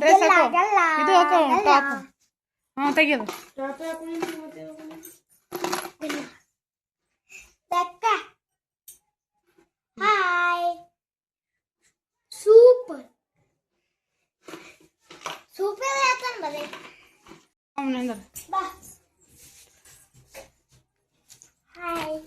Dress ಹಾಕೋ ಇದು ಹಾಕೋ ಟಾಪ್ ಹ್ಞೂ ತೆಗಿಯೋದು ಹಾಯ್ ಸೂಪರ್ ಸೂಪರ್ ಯಾಕಂದ್ ಬರೀ ಅವನಿಂದ ಬಾ ಹಾಯ್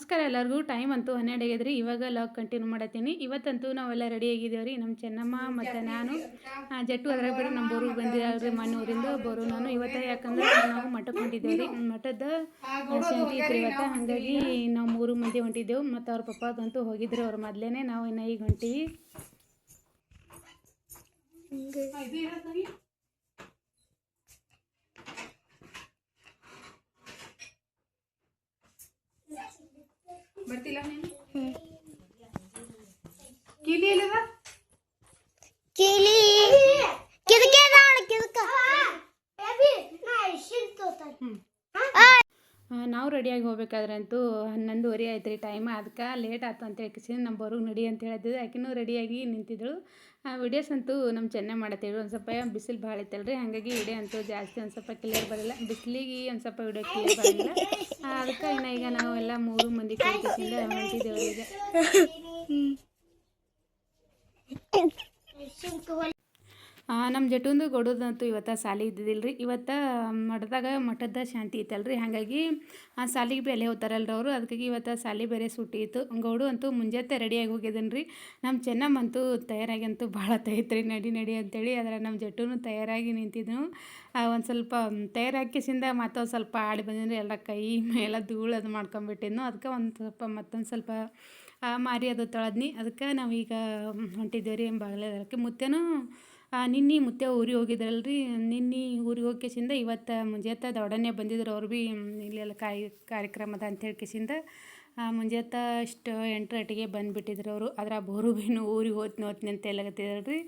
ನಮಸ್ಕಾರ ಎಲ್ಲರಿಗೂ. ಟೈಮ್ ಅಂತೂ ಹನ್ನೆರಡು ಆಗಿದ್ರಿ ಇವಾಗ ಲಾಗ್ ಕಂಟಿನ್ಯೂ ಮಾಡತ್ತೀನಿ. ಇವತ್ತಂತೂ ನಾವೆಲ್ಲ ರೆಡಿ ಆಗಿದ್ದೇವೆ ರೀ ನಮ್ಮ ಚೆನ್ನಮ್ಮ ಮತ್ತು ನಾನು. ಜಟ್ಟು ಅದ್ರಾಗ ಬೇರೆ ನಮ್ಮ ಬೋರಿಗೆ ಬಂದಿದ್ದಾರೆ ಮಣ್ಣೂರಿಂದ ಬೋರು ನಾನು. ಇವತ್ತು ಯಾಕಂದ್ರೆ ನಾವು ಮಠಕ್ಕೆ ಹೊಂಟಿದ್ದೇವ್ರಿ. ಮಠದ ಶಾಂತಿ ಇವತ್ತು. ಹಾಗಾಗಿ ನಾವು ಮೂರು ಮಂದಿ ಹೊಂಟಿದ್ದೆವು. ಮತ್ತು ಅವ್ರ ಪಪ್ಪಾಗಂತೂ ಹೋಗಿದ್ರು ಅವ್ರ ಮೊದಲೇ ನಾವು ಇನ್ನು ಈಗ ಹೊಂಟೀವಿ. ಬರ್ತಿಲ್ಲ ನೀನು ಕೀಲಿ ಎಲ್ಲಿದ ಕಿಲಿ ಕಿದಕೆ ನೋಡು ಕಿದಕ ನಾವು ರೆಡಿಯಾಗಿ ಹೋಗ್ಬೇಕಾದ್ರೆ ಅಂತೂ ಹನ್ನೊಂದುವರೆ ಆಯ್ತು ರೀ ಟೈಮ್ ಅದಕ್ಕೆ ಲೇಟ್ ಆಯ್ತು ಅಂತ ಹೇಳಿ ನಮ್ಮ ಬರೋಗೆ ನಡಿ ಅಂತ ಹೇಳಿದ್ದೆ ಆಕಿನೂ ರೆಡಿಯಾಗಿ ನಿಂತಿದ್ದಳು ವಿಡಿಯೋಸ್ ಅಂತೂ ನಮ್ಮ ಚೆನ್ನಾಗಿ ಮಾಡತ್ತೇಳು ಒಂದು ಸ್ವಲ್ಪ ಬಿಸಿಲು ಭಾಳ ಐತಲ್ಲ ರೀ ಹಾಗಾಗಿ ವಿಡಿಯೋ ಅಂತೂ ಜಾಸ್ತಿ ಒಂದು ಸ್ವಲ್ಪ ಕ್ಲಿಯರ್ ಬರಲ್ಲ. ಬಿಸಿಲಿಗೆ ಒಂದು ಸ್ವಲ್ಪ ವಿಡಿಯೋ ಕ್ಲಿಯರ್ ಬರಲ್ಲ. ಅದಕ್ಕೆ ಇನ್ನು ಈಗ ನಾವು ಎಲ್ಲ ಮೂರು ಮಂದಿ ಕಲ್ತಿಸಿಂದ ಹೊಂಟಿದ್ದೇವೆ ಈಗ. ನಮ್ಮ ಜಟುಂದು ಗೊಡೋದಂತೂ ಇವತ್ತು ಸಾಲಿ ಇದ್ದಿದ್ದಿಲ್ಲ ರೀ ಇವತ್ತು ಮಠದಾಗ ಮಠದ ಶಾಂತಿ ಐತಲ್ಲ ರೀ ಹಾಗಾಗಿ ಆ ಸಾಲಿಗೆ ಬೆಲೆ ಹೋಗ್ತಾರಲ್ರಿ ಅವರು. ಅದಕ್ಕಾಗಿ ಇವತ್ತು ಸಾಲಿ ಬೇರೆ ಸುಟ್ಟಿ ಇತ್ತು. ಗೌಡು ಅಂತೂ ಮುಂಜಾನೆ ರೆಡಿಯಾಗಿ ಹೋಗಿದ್ದಾನೆ ರೀ ನಮ್ಮ ಚೆನ್ನಮ್ಮಂತೂ ತಯಾರಾಗಿ ಅಂತೂ ಭಾಳ ತೈತ್ರಿ. ನಡಿ ನಡಿ ಅಂತೇಳಿ ಅದರ ನಮ್ಮ ಜಟುನು ತಯಾರಾಗಿ ನಿಂತಿದ್ನು. ಒಂದು ಸ್ವಲ್ಪ ತಯಾರಾಕಿಸಿಂದ ಮತ್ತೊಂದು ಸ್ವಲ್ಪ ಆಡಿ ಬಂದಿದ್ರಿ ಎಲ್ಲ ಕೈ ಮೇಲೆ ಧೂಳು ಅದು ಮಾಡ್ಕೊಂಬಿಟ್ಟಿದ್ನು. ಅದಕ್ಕೆ ಒಂದು ಸ್ವಲ್ಪ ಮತ್ತೊಂದು ಸ್ವಲ್ಪ ಮಾರಿ ಅದು ತೊಳೆದ್ನಿ. ಅದಕ್ಕೆ ನಾವೀಗ ಹೊಂಟಿದ್ದೇವೆ ರೀ ಬಾಗಲದಕ್ಕೆ ಮುತ್ತೆನೂ ನಿನ್ನೆ ಮುತ್ತೆ ಊರಿಗೆ ಹೋಗಿದ್ರಲ್ರಿ? ನಿನ್ನೆ ಊರಿಗೆ ಹೋಗಕೇಶಿಂದ ಇವತ್ತು ಮುಂಜಾತ ದೊಡನೆ ಬಂದಿದ್ರು ಅವ್ರು ಭೀ ಇಲ್ಲೆಲ್ಲ ಕಾಯಿ, ಕಾರ್ಯಕ್ರಮದ ಅಂತ ಹೇಳ್ಕೇಸಿಂದ ಮುಂಜಾತ ಅಷ್ಟು ಎಂಟರಟ್ಟಿಗೆ ಬಂದುಬಿಟ್ಟಿದ್ರು ಅವರು. ಅದರ ಬೋರು ಭೀನು ಊರಿಗೆ ಹೋತ್ನಿ ಹೋತ್ನಿ ಅಂತ ಹೇಳಕತ್ತಿದ್ರು ರೀ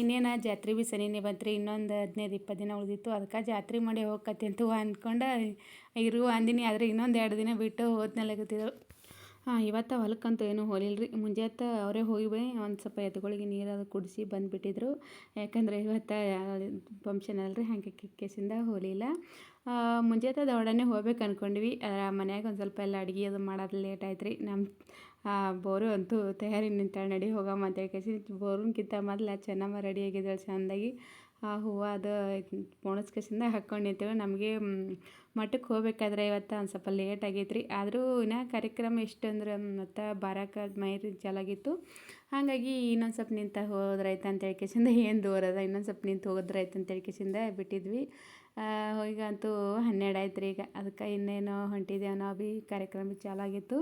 ಇನ್ನೇನು ಜಾತ್ರೆ ಭೀ ಸನಿನೇ ಬಂತ್ರಿ. ಇನ್ನೊಂದು ಹದಿನೈದು, ಇಪ್ಪತ್ತು ದಿನ ಉಳಿದಿತ್ತು. ಅದಕ್ಕೆ ಜಾತ್ರೆ ಮಾಡಿ ಹೋಗತ್ತೆ ಅಂತ ಅಂದ್ಕೊಂಡು ಇರು ಅಂದಿನಿ. ಆದರೆ ಇನ್ನೊಂದು ಎರಡು ದಿನ ಬಿಟ್ಟು ಹೋದ್ನಲ್ಲಕತ್ತಿದ್ರು. ಹಾಂ, ಇವತ್ತು ಹೊಲಕ್ಕಂತೂ ಏನೂ ಹೋಲಿಲ್ಲ ರೀ ಮುಂಜಾತ ಅವರೇ ಹೋಗಿ ಒಂದು ಸ್ವಲ್ಪ ಎತ್ತುಗಳಿಗೆ ನೀರು ಅದು ಕುಡಿಸಿ ಬಂದುಬಿಟ್ಟಿದ್ರು. ಯಾಕಂದರೆ ಇವತ್ತು ಫಂಕ್ಷನ್ ಅಲ್ರಿ, ಹಾಗೆ ಕೇಸಿಂದ ಹೋಲಿಲ್ಲ. ಮುಂಜಾತ ದೌಡನೆ ಹೋಗ್ಬೇಕು ಅಂದ್ಕೊಂಡ್ವಿ ಮನ್ಯಾಗ ಒಂದು ಸ್ವಲ್ಪ ಎಲ್ಲ ಅಡುಗೆ ಅದು ಮಾಡೋದು ಲೇಟ್ ಆಯ್ತು ರೀ ನಮ್ಮ ಬೋರು ಅಂತೂ ತಯಾರಿ ನಿಂತಾಳೆ ನಡಿ ಹೋಗಮ್ಮ ಅಂತ ಕೇಸಿ, ಬೋರನ್ಕಿಂತ ಮೊದಲು ಚೆನ್ನಮ್ಮ ರೆಡಿ ಆಗಿದ್ದಾಳೆ ಚೆಂದಾಗಿ. ಆ, ಹೂವು ಅದು ಪೋಣಿಸ್ಕೇಸಿಂದ ಹಾಕ್ಕೊಂಡು ನಿಂತೇವೆ ನಮಗೆ ಮಠಕ್ಕೆ ಹೋಗ್ಬೇಕಾದ್ರೆ ಇವತ್ತು ಒಂದು ಸ್ವಲ್ಪ ಲೇಟ್ ಆಗೈತೆ ರೀ ಆದರೂ ಇನ್ನು ಕಾರ್ಯಕ್ರಮ ಎಷ್ಟು ಅಂದ್ರೆ ಮತ್ತು ಬರೋಕೆ ಮೈರಿ ಚಾಲಾಗಿತ್ತು ಹಾಗಾಗಿ ಇನ್ನೊಂದು ಸ್ವಲ್ಪ ನಿಂತ ಹೋದ್ರಾಯ್ತು ಅಂತ ಹೇಳ್ಕೇಸಿಂದ ಏನು ದೂರ ಅದ. ಇನ್ನೊಂದು ಸ್ವಲ್ಪ ನಿಂತು ಹೋದ್ರಾಯ್ತು ಅಂತ ಹೇಳ್ಕೇಸಿಂದ ಬಿಟ್ಟಿದ್ವಿ. ಈಗಂತೂ ಹನ್ನೆರಡು ಆಯ್ತು ರೀ ಈಗ. ಅದಕ್ಕೆ ಇನ್ನೇನು ಹೊಂಟಿದ್ದೇವೆ ನಾವು ಭೀ ಕಾರ್ಯಕ್ರಮ ಚಾಲಾಗಿತ್ತು.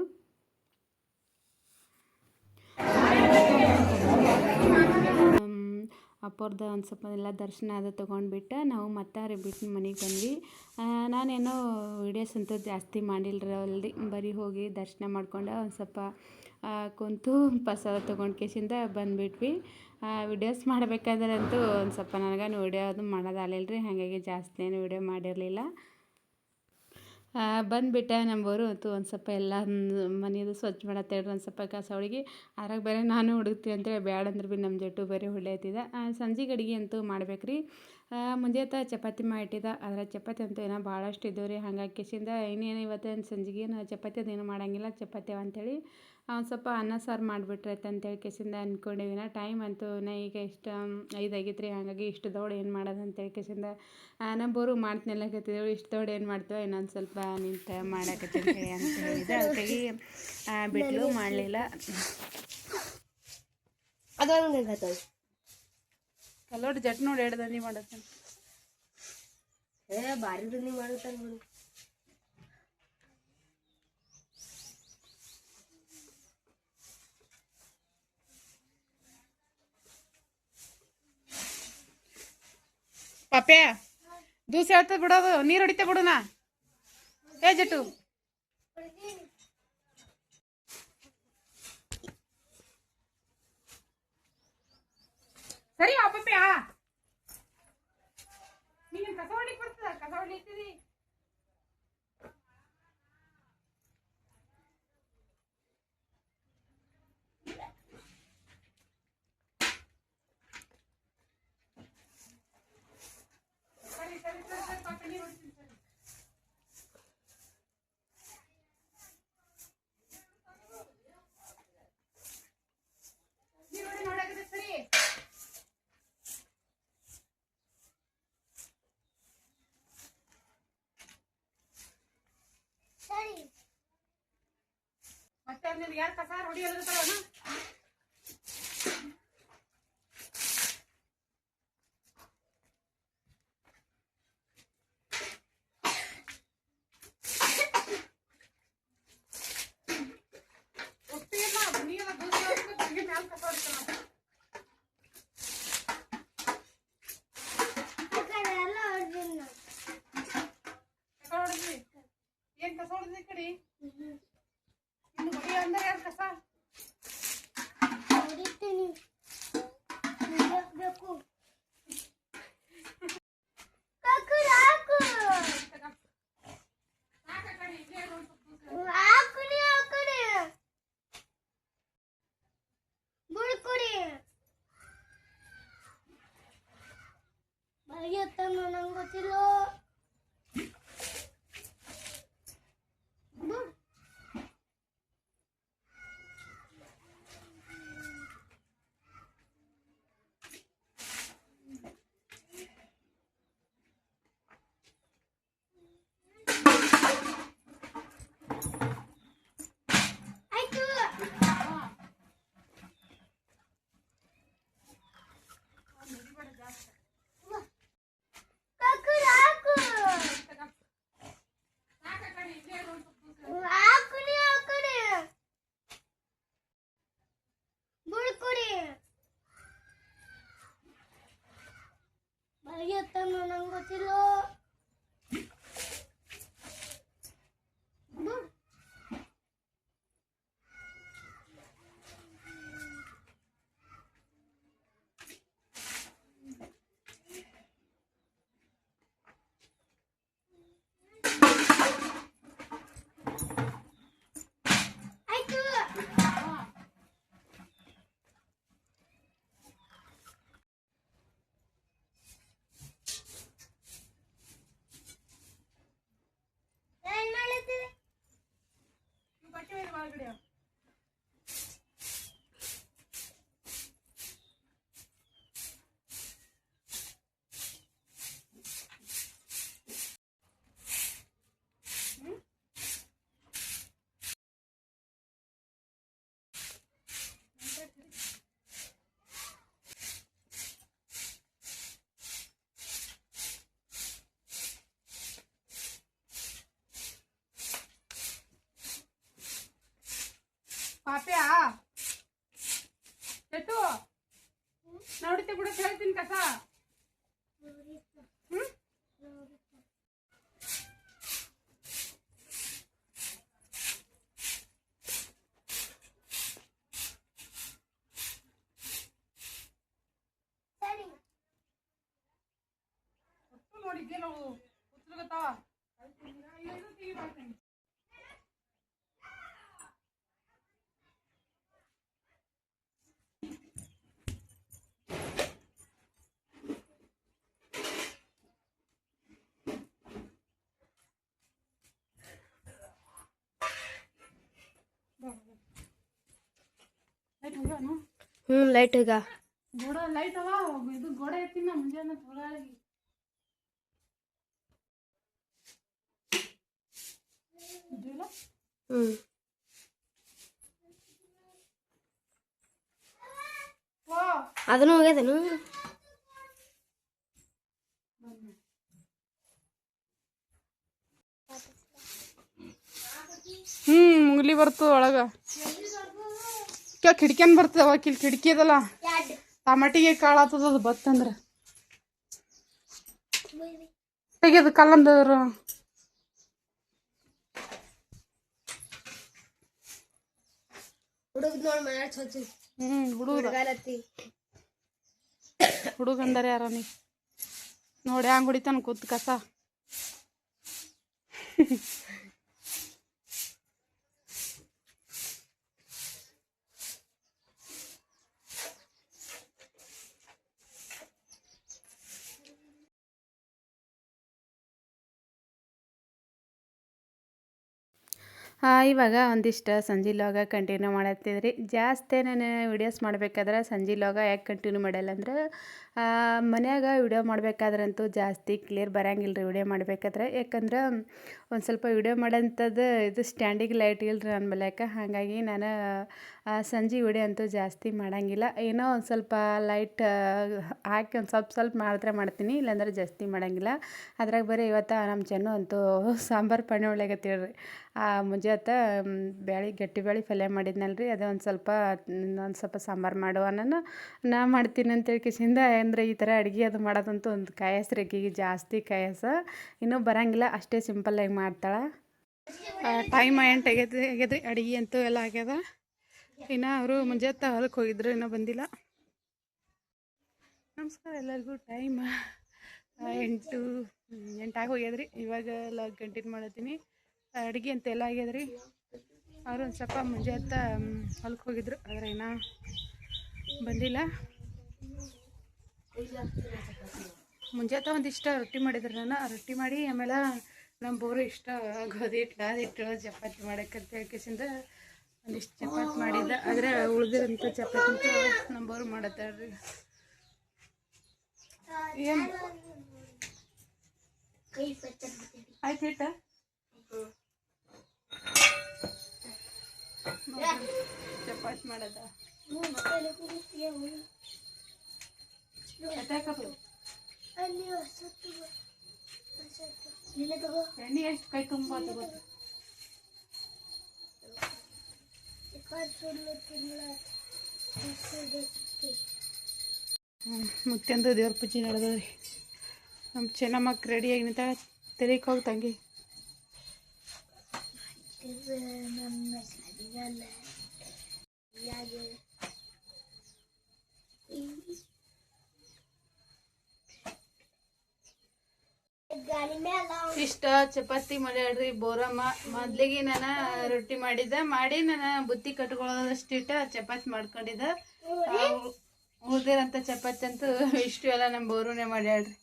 ಅಪ್ಪವ್ರದ್ದು ಒಂದು ಸ್ವಲ್ಪ ಎಲ್ಲ ದರ್ಶನ ಅದು ತೊಗೊಂಡ್ಬಿಟ್ಟು ನಾವು ಮತ್ತೆ ರಿಬಿಟ್ಟು ಮನೆಗೆ ಬಂದ್ವಿ. ನಾನೇನೋ ವೀಡಿಯೋಸ್ ಅಂತೂ ಜಾಸ್ತಿ ಮಾಡಿಲ್ಲ ಅಲ್ಲಿ ಬರೀ ಹೋಗಿ ದರ್ಶನ ಮಾಡ್ಕೊಂಡು ಒಂದು ಸ್ವಲ್ಪ ಕುಂತು ಪ್ರಸಾದ ತೊಗೊಂಡು ಕೇಸಿಂದ ಬಂದುಬಿಟ್ವಿ. ವೀಡಿಯೋಸ್ ಮಾಡಬೇಕಾದ್ರಂತೂ ಒಂದು ಸ್ವಲ್ಪ ನನಗೇನು ವೀಡಿಯೋ ಅದು ಮಾಡೋದಾಗಲಿಲ್ಲ ರೀ ಹಾಗಾಗಿ ಜಾಸ್ತಿ ಏನು ವಿಡಿಯೋ ಮಾಡಿರಲಿಲ್ಲ. ಬಂದುಬಿಟ್ಟೆ ನಮ್ಮವರು. ತು ಒಂದು ಸ್ವಲ್ಪ ಎಲ್ಲ ಮನೆಯದು ಸ್ವಚ್ಛ ಮಾಡತ್ತೆ ಹೇಳ್ರಿ ಒಂದು ಸ್ವಲ್ಪ ಕಸ ಅವಳಿಗೆ ಅದ್ರಾಗ ಬೇರೆ ನಾನು ಹುಡುಕ್ತಿ ಅಂತೇಳಿ ಬ್ಯಾಡ ಅಂದ್ರೆ ಭೀ ನಮ್ಮ ಜಟ್ಟು ಬೇರೆ ಹೊಳ್ಯತ್ತಿದ ಸಂಜೆಗೆ ಅಡುಗೆ ಅಂತೂ ಮಾಡ್ಬೇಕು ರೀ ಮುಂಜಾನೆ ಚಪಾತಿ ಮಾಡಿಟ್ಟಿದ್ದ ಅದರ ಚಪಾತಿ ಅಂತೂ ಏನೋ ಭಾಳಷ್ಟು ಇದ್ದವು ರೀ ಹಂಗಾಗಿ ಕಿಸಿಂದ ಇನ್ನೇನು ಇವತ್ತೇನು ಏನು ಚಪಾತಿ ಅದೇನು ಮಾಡೋಂಗಿಲ್ಲ. ಚಪಾತಿ ಅಂತೇಳಿ ಸ್ವಲ್ಪ ಅನ್ನ ಸಾರು ಮಾಡಿಬಿಟ್ರೆ ಅಂತೇಳಿ ಕಿಸಿಂದ ನಾ ಟೈಮ್ ಅಂತೂ ನಾ ಈಗ ಇಷ್ಟು ಐದು ಆಗೈತೆ ರೀ ಹಾಗಾಗಿ ಇಷ್ಟು ದೌಡ್ ಏನು ಮಾಡೋದು ಅಂತೇಳಿ ಕೇಸಿಂದ ನಮ್ಮ ಬೋರು ಮಾಡ್ತೀನಲ್ಲಕತ್ತಿದ್ದೆವು ಇಷ್ಟು ದೊಡ್ಡ ಏನು ಮಾಡ್ತೇವೆ ಇನ್ನೊಂದು ಸ್ವಲ್ಪ ನಿಂತು ಮಾಡಾಕತ್ತೀನಿ ಹೇಳಿ ಅಂತ ಹೇಳಿದೆ ಅದಕ್ಕಾಗಿ ಬಿಟ್ಲು ಮಾಡಲಿಲ್ಲ. ಕಲ್ಲೋಡಿ ಜಟ್ ನೋಡಿ ಎರಡು ದಂಡಿ ಮಾಡತ್ತೆ ಏ ಭಾರಿ ದುನಿ ಮಾಡುತ್ತಾನೆ ಪಪ್ಯಾ ದೂಸಿ ಹೇಳ್ತದ ಬಿಡೋದು ನೀರು ಹೊಡಿತೆ ಬಿಡುನ ಏ ಜಟು ಸರಿ ಪಪ್ಯಾ ನೀನು ಕಸ ಹೊಡಿಕ್ ಬರ್ತದ ಕಸ ಹೊಡಿತೀರಿ ಎಲ್ಲ ಯಾರು. ಕಸ? ಹೊಡೆದ್ವಿ ಏನ್ ಕಸ ಹೊಡೆದ್ವಿ ಕಡಿ? Ano nunang ko. ಒಟ್ಟು ನೋಡಿದ್ದೆ ನಾವು ಉತ್ಸಗತ್ತಾವ ಇದು ಟಿವಿ ಮಾಡ್ತೀನಿ ಲೈಟ್ ಹೋಗ್ಯಾನು ಹ್ಞೂ ಲೈಟ್ ಈಗ ಗೋಡ ಲೈಟ್ ಅವ ಇದು ಗೋಡೆ ಎತ್ತಿನ ಮುಂಜಾನೆ ಹೊರಗಾಗಿ ಹ್ಞೂ ಓ ಅದನ್ನು ಹೋಗ್ಯದನು? ಹ್ಮ್ ಮುಗ್ಲಿ ಬರ್ತದ ಒಳಗ. ಕ್ಯಾ ಕಿಡ್ಕ್ಯಾನ್ ಬರ್ತದ ಕಿಲ್ ಕಿಟಕಿ ಅದಲ್ಲ ಟಮಾಟಿಗೆ ಕಾಳಾತದ ಅದು ಬತ್ತಂದ್ರ. ತೆಗೆದು ಕಲ್ಲಂದ್ರ ಹುಡುಗದ್ ನೋಡಿ ಮನೆ ಚೊಚ್ಚಿ ಹ್ಮ್ ಹುಡುಗ. ಹುಡುಗಾಲತ್ತಿ. ಹುಡುಗ ಅಂದಾರ ಯಾರ ನೀ. ನೋಡಿ ಹಂಗ್ ಹೊಡಿತಾನ ಕೂತ್ ಕಸ. ಇವಾಗ ಒಂದಿಷ್ಟು ಸಂಜೆ ಲೋಗ ಕಂಟಿನ್ಯೂ ಮಾಡತ್ತಿದ್ರಿ. ಜಾಸ್ತಿ ನಾನು ವಿಡಿಯೋಸ್ ಮಾಡಬೇಕಾದ್ರೆ ಸಂಜೆ ಲೋಗ ಯಾಕೆ ಕಂಟಿನ್ಯೂ ಮಾಡಲ್ಲ ಅಂದ್ರೆ ಮನ್ಯಾಗ ವಿಡಿಯೋ ಮಾಡಬೇಕಾದ್ರಂತೂ ಜಾಸ್ತಿ ಕ್ಲಿಯರ್ ಬರಂಗಿಲ್ಲ ರೀ ವಿಡಿಯೋ ಮಾಡಬೇಕಾದ್ರೆ. ಯಾಕಂದ್ರೆ ಒಂದು ಸ್ವಲ್ಪ ವಿಡಿಯೋ ಮಾಡೋಂಥದ್ದು ಇದು ಸ್ಟ್ಯಾಂಡಿಗೆ ಲೈಟ್ ಇಲ್ಲ ರೀ ನನ್ನ ಮಲ್ಯಾಕ. ಹಾಗಾಗಿ ನಾನು ಸಂಜೆ ವಿಡಿಯೋ ಅಂತೂ ಜಾಸ್ತಿ ಮಾಡೋಂಗಿಲ್ಲ. ಏನೋ ಒಂದು ಸ್ವಲ್ಪ ಲೈಟ್ ಹಾಕಿ ಒಂದು ಸ್ವಲ್ಪ ಸ್ವಲ್ಪ ಮಾಡಿದ್ರೆ ಮಾಡ್ತೀನಿ. ಇಲ್ಲಾಂದ್ರೆ ಜಾಸ್ತಿ ಮಾಡೋಂಗಿಲ್ಲ. ಅದ್ರಾಗ ಬರೀ ಇವತ್ತು ನಮ್ಮ ಜನ ಅಂತೂ ಸಾಂಬಾರು ಪಣ್ಣೆ ಮುಂಜಾತ ಬ್ಯಾಳಿ, ಗಟ್ಟಿ ಬ್ಯಾಳಿ ಪಲ್ಯ ಮಾಡಿದ್ನಲ್ಲ ರೀ ಅದೇ ಒಂದು ಸ್ವಲ್ಪ ಒಂದು ಸ್ವಲ್ಪ ಸಾಂಬಾರು ಮಾಡುವನ ನಾ ಮಾಡ್ತೀನಿ ಅಂತೇಳಿ ಕಿಸಿಂದ ಅಂದರೆ ಈ ಥರ ಅಡುಗೆ ಅದು ಮಾಡೋದಂತೂ ಒಂದು ಕಾಯಸ್ ರೀ ಜಾಸ್ತಿ ಕಾಯಸ. ಇನ್ನೂ ಬರಂಗಿಲ್ಲ, ಅಷ್ಟೇ ಸಿಂಪಲ್ಲಾಗಿ ಮಾಡ್ತಾಳೆ. ಟೈಮ್ ಎಂಟು ತೆಗೆದು ಆಗ್ಯದ್ರಿ ಅಡುಗೆ ಅಂತೂ ಎಲ್ಲ ಆಗ್ಯದ. ಇನ್ನು ಅವರು ಮುಂಜಾತ ಹೊಲಕ್ಕೆ ಹೋಗಿದ್ರು, ಇನ್ನೂ ಬಂದಿಲ್ಲ. ನಮಸ್ಕಾರ ಎಲ್ಲರಿಗೂ ಟೈಮ್ ಎಂಟು ಎಂಟಾಗಿ ಹೋಗ್ಯದ್ರಿ. ಇವಾಗ ಎಲ್ಲ ಕಂಟಿನ್ಯೂ ಮಾಡತ್ತೀನಿ. ಅಡುಗೆ ಅಂತ ಎಲ್ಲ ಆಗ್ಯದ್ರಿ. ಅವ್ರು ಒಂದು ಸ್ವಲ್ಪ ಮುಂಜಾತ ಹೊಲಕ್ಕೆ ಹೋಗಿದ್ರು. ಆದರೆ ಏನ ಬಂದಿಲ್ಲ. ಮುಂಜಾತ ಒಂದಿಷ್ಟ ರೊಟ್ಟಿ ಮಾಡಿದ್ರು ನಾನು. ಆ ರೊಟ್ಟಿ ಮಾಡಿ ಆಮೇಲೆ ನಮ್ಮ ಬೋರು ಇಷ್ಟ ಗೋಧಿ ಹಿಟ್ಟು ಹಿಟ್ಟು ಚಪಾತಿ ಮಾಡಕ್ಕಂತ ಹೇಳ್ಕೇಸಿಂದ ಒಂದಿಷ್ಟು ಚಪಾತಿ ಮಾಡಿದ್ದ. ಆದರೆ ಉಳಿದಿರೋಂಥ ಚಪಾತಿ ಅಂತ ನಮ್ಮ ಬೋರು ಮಾಡತ್ತಾಳ್ರಿ. ಏನು? ಆಯ್ತು ಹಿಟ್ಟ ಚಪಾತಿ ಮಾಡದ. ಎಣ್ಣೆ ಎಷ್ಟು ಕೈ ತುಂಬ ಮುತ್ಯಂದು ದೇವ್ರ ಪೂಜೆ ನಡೆದದ್ರಿ. ನಮ್ಮ ಚೆನ್ನಮ್ಮಕ್ಕೆ ರೆಡಿಯಾಗಿ ನಿಂತಾಳೆ ತೆಲಿಗೆ ಹೋಗಿ ತಂಗಿ. ಇಷ್ಟ ಚಪಾತಿ ಮಾಡ್ಯಾಳ್ರಿ, ಬೋರಮ್ಮ. ಮೊದ್ಲಿಗೆ ನಾನ ರೊಟ್ಟಿ ಮಾಡಿದ್ದ. ಮಾಡಿ ನಾನ ಬುತ್ತಿ ಕಟ್ಕೊಳ್ಳೋದಷ್ಟಿಟ್ಟ ಚಪಾತಿ ಮಾಡ್ಕೊಂಡಿದ್ದ. ಉಳ್ದಿರಂತ ಚಪಾತಿ ಅಂತೂ ಇಷ್ಟು ಎಲ್ಲ ನಮ್ಮ ಬೋರೂನೆ ಮಾಡ್ಯಾಡ್ರಿ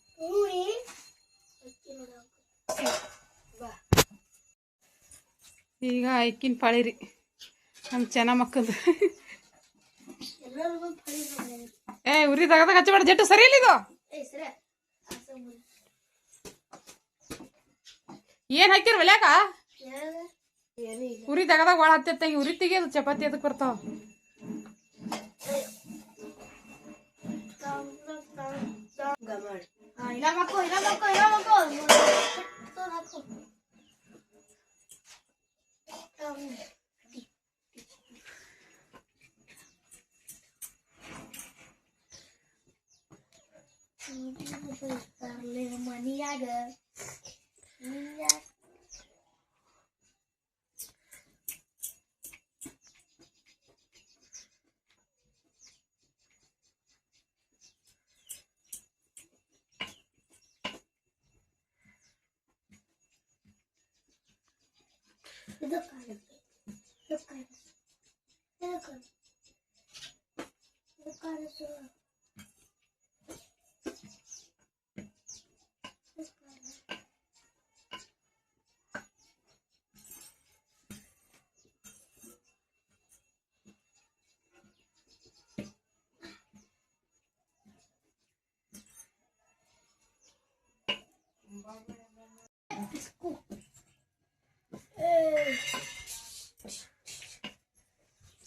ಈಗ ಐಕಿನ ಪಾಳಿ ರೀ ನಮ್ಮ ಚೆನ್ನ ಮಕ್ಕಳು ಏ ಉರಿ ತಗದಾಗ ಹಚ್ಚಬೇಡ ಜಟ್ಟು ಸರಿ ಇಲ್ಲ ಇದು? ಏನ್ ಹಾಕಿರ್ ಒಲ್ಯಾಕ? ಉರಿ ತಗದಾಗ ಒಳ ಹತ್ತಿರ್ತ ಉರಿ ತೆಗಿಯೋದು ಚಪಾತಿ ಅದಕ್ಕೆ ಬರ್ತಾವ? little money I got. Look at it. Look at it. Look at it. Look at it.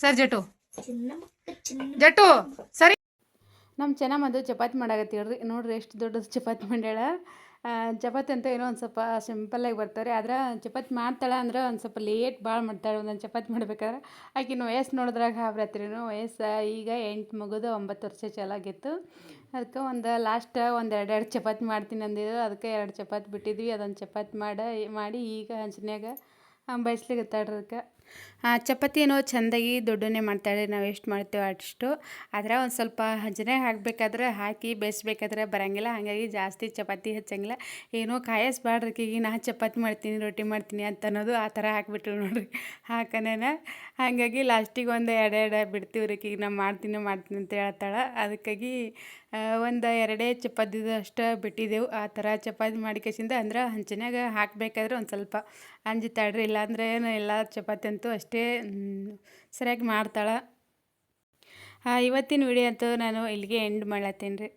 Sir ಜಟು ಜಟು ಸರಿ. ನಮ್ಮ ಚೆನ್ನಮ್ಮದು ಚಪಾತಿ ಮಾಡಾಕತ್ತೀವ್ರಿ ನೋಡ್ರಿ. ಎಷ್ಟು ದೊಡ್ಡದು ಚಪಾತಿ ಮಾಡ್ಯಾಳ. ಚಪಾತಿ ಅಂತ ಏನೋ ಒಂದು ಸ್ವಲ್ಪ ಸಿಂಪಲ್ಲಾಗಿ ಬರ್ತಾರೆ ಆದ್ರೆ ಚಪಾತಿ ಮಾಡ್ತಾಳೆ ಅಂದ್ರೆ ಒಂದು ಸ್ವಲ್ಪ ಲೇಟ್ ಭಾಳ ಮಾಡ್ತಾಳೆ ಒಂದೊಂದು ಚಪಾತಿ ಮಾಡ್ಬೇಕಾದ್ರೆ. ಆಕಿನ ವಯಸ್ಸು ನೋಡಿದ್ರಾಗ ಹಾಬ್ರತ್ರಿನೂ ವಯಸ್ಸು ಈಗ ಎಂಟು ಮುಗಿದು ಒಂಬತ್ತು ವರ್ಷ ಚಲಾಗಿತ್ತು ಅದಕ್ಕೆ ಒಂದು ಲಾಸ್ಟ್ ಒಂದು ಎರಡು ಎರಡು ಚಪಾತಿ ಮಾಡ್ತೀನಿ ಅಂದಿದ್ರು. ಅದಕ್ಕೆ ಎರಡು ಚಪಾತಿ ಬಿಟ್ಟಿದ್ವಿ. ಅದೊಂದು ಚಪಾತಿ ಮಾಡಿ ಮಾಡಿ ಈಗ ಹಂಚಿನ್ಯಾಗ ಬಯಸ್ಲಿಕ್ಕೆ ಅದಕ್ಕೆ ಆ, ಚಂದಾಗಿ ಏನೋ ಚೆಂದಾಗಿ ದೊಡ್ಡನೇ ಮಾಡ್ತಾಳೆ ನಾವು ಎಷ್ಟು ಮಾಡ್ತೇವೆ ಅಷ್ಟು. ಆದರೆ ಒಂದು ಸ್ವಲ್ಪ ಹಜನೆ ಹಾಕಬೇಕಾದ್ರೆ ಹಾಕಿ ಬೇಯಿಸ್ಬೇಕಾದ್ರೆ ಬರೋಂಗಿಲ್ಲ. ಹಾಗಾಗಿ ಜಾಸ್ತಿ ಚಪಾತಿ ಹೆಚ್ಚಂಗಿಲ್ಲ. ಏನೋ ಕಾಯಸ್ಬಾಡ್ರಿ ಈಗ ನಾ ಚಪಾತಿ ಮಾಡ್ತೀನಿ ರೊಟ್ಟಿ ಮಾಡ್ತೀನಿ ಅಂತ ಅನ್ನೋದು ಆ ಥರ ಹಾಕ್ಬಿಟ್ರು ನೋಡ್ರಿ. ಹಾಕನೇನ ಹಾಗಾಗಿ ಲಾಸ್ಟಿಗೆ ಒಂದು ಎರಡು ಎರಡು ಬಿಡ್ತೀವಿ ರೀ ನಾ ಮಾಡ್ತೀನಿ ಮಾಡ್ತೀನಿ ಅಂತ ಹೇಳ್ತಾಳೆ. ಅದಕ್ಕಾಗಿ ಒಂದು ಎರಡೇ ಚಪಾತಿದಷ್ಟು ಬಿಟ್ಟಿದ್ದೆವು ಆ ಥರ ಚಪಾತಿ ಮಾಡಿಕೆಸಿಂದ ಅಂದ್ರೆ ಹಂಚಿನಾಗ ಹಾಕಬೇಕಾದ್ರೆ ಒಂದು ಸ್ವಲ್ಪ ಅಂಜುತ್ತಾಳ್ರಿ ಇಲ್ಲಾಂದ್ರೆ ಎಲ್ಲ ಚಪಾತಿ ಅಂತೂ ಅಷ್ಟೇ ಸರಿಯಾಗಿ ಮಾಡ್ತಾಳೆ. ಇವತ್ತಿನ ವಿಡಿಯೋ ಅಂತೂ ನಾನು ಇಲ್ಲಿಗೆ ಎಂಡ್ ಮಾಡ್ಲತ್ತೀನಿ ರೀ.